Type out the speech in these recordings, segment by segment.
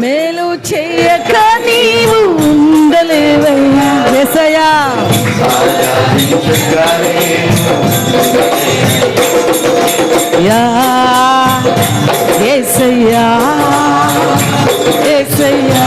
మేలు చేయక నీవు ఉండలేవయ్యా ఎసయా యా ఏసయ్యా ఏసయ్యా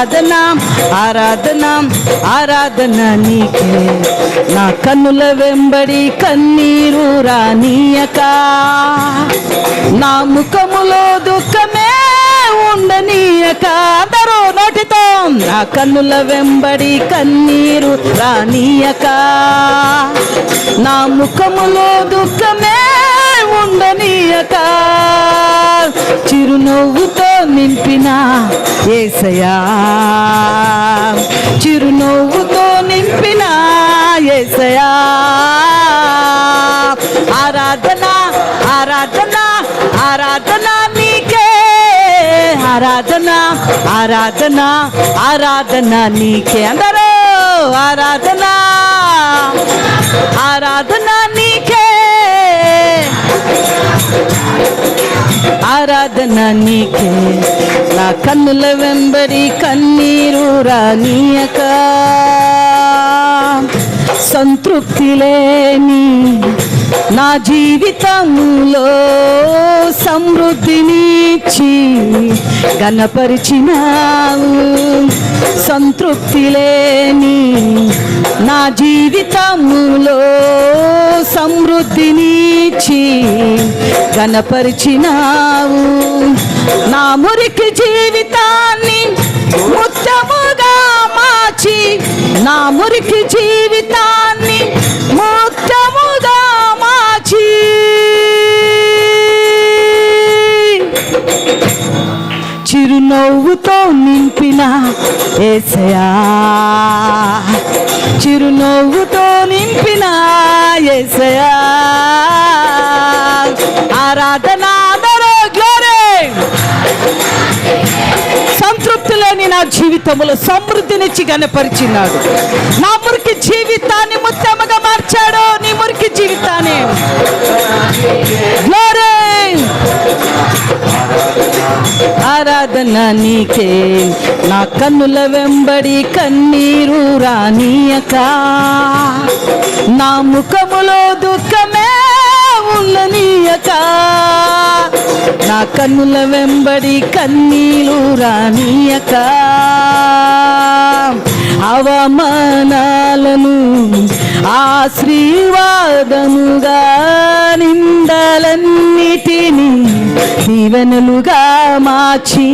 ఆరాధనా ఆరాధనా ఆరాధన నీకే. నా కన్నుల వెంబడి కన్నీరు రానీయక. నా ముఖములో దుఃఖమే ఉండనీయక. అందరూ నోటితో నా కన్నుల వెంబడి కన్నీరు రానీయక. నా ముఖములో దుఃఖమే ఉండనీయక. చిరునవ్వుతో నింపిన ఏసయా చిరునవ్వుతో నింపిన ఏసయా ఆరాధన ఆరాధన ఆరాధన నీకే ఆరాధన ఆరాధన ఆరాధన నీకే అందరూ ఆరాధన ఆరాధన నీకే ఆరాధన నీకే. నా కన్నుల వెంబడి కన్నీరు రానీయక. సంతృప్తి లేని నా జీవితంలో సమృద్ధినిచ్చి గణపరిచినావు సంతృప్తి లేని నా జీవితంలో కనపరిచినావు. నా మురికి జీవితాన్ని ముత్తముగా మార్చి నా మురికి జీవితాన్ని ముత్తముగా మార్చి. చిరునవ్వుతో నింపిన ఏసయా చిరునవ్వుతో నింపిన ఏసయా ఆరాధన అందరూ గ్లోరీ సంతృప్తి లేని నా జీవితంలో సమృద్ధినిచ్చి గనపరిచినాడు నా మురికి జీవితాన్ని ముత్తమగా మార్చాడు. నీ మురికి జీవితాన్ని. గ్లోరీ ఆరాధన నీకే నా కన్నుల వెంబడి కన్నీరు రానీయక. నా ముఖములో దుఃఖమే ఉండనీయక నా కన్నుల వెంబడి కన్నీలు రానీయక. అవమానాలను ఆశీర్వాదముగా నిందలన్నిటినీ దీవెనలుగా మార్చి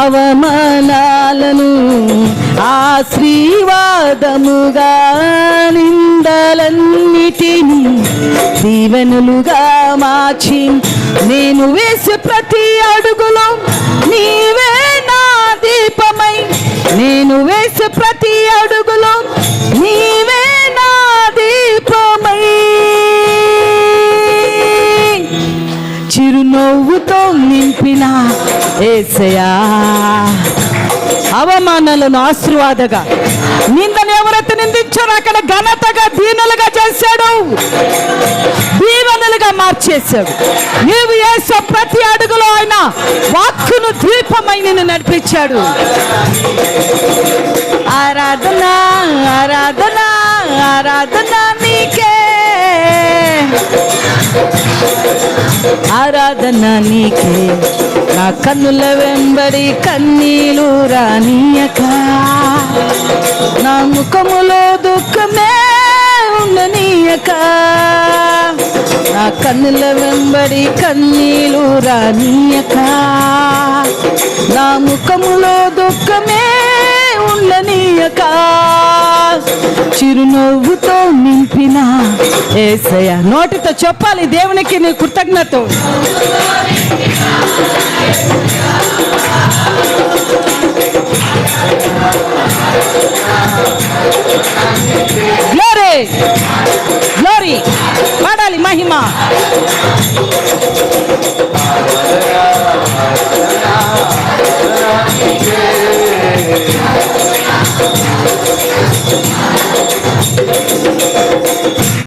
అవమానాలను ఆశీర్వాదముగా నిందలన్నిటినీ దీవెనులుగా మార్చి నేను వేసే ప్రతి అడుగులో నీవే నా దీపమై. నేను వేసే ప్రతి అడుగులో నీవే నా దీపమై. చిరునవ్వుతో నింపిన ఏసయా అవమానాలను ఆశీర్వాదగా నిందను ఎవరైతే నిందించారో అక్కడ ఘనతగా దీనులుగా చేశాడు. దీవెనలుగా మార్చేశాడు. నీవు వేసే ప్రతి అడుగులో ఆయన వాక్కును ద్వీపమై నిన్ను నడిపించాడు. ఆరాధన ఆరాధన ఆరాధన. ఆరాధన నీకే. నా కన్నుల వెంబడి కన్నీలు రానియక. నా ముఖములో దుఃఖమే ఉండనీయక. నా కన్నుల వెంబడి కన్నీలు రానియక. నా ముఖములో దుఃఖమే ఉండనీయక. చిరునవ్వుతో నింపిన ఏసయ నోటితో చెప్పాలి దేవునికి నీ కృతజ్ఞత.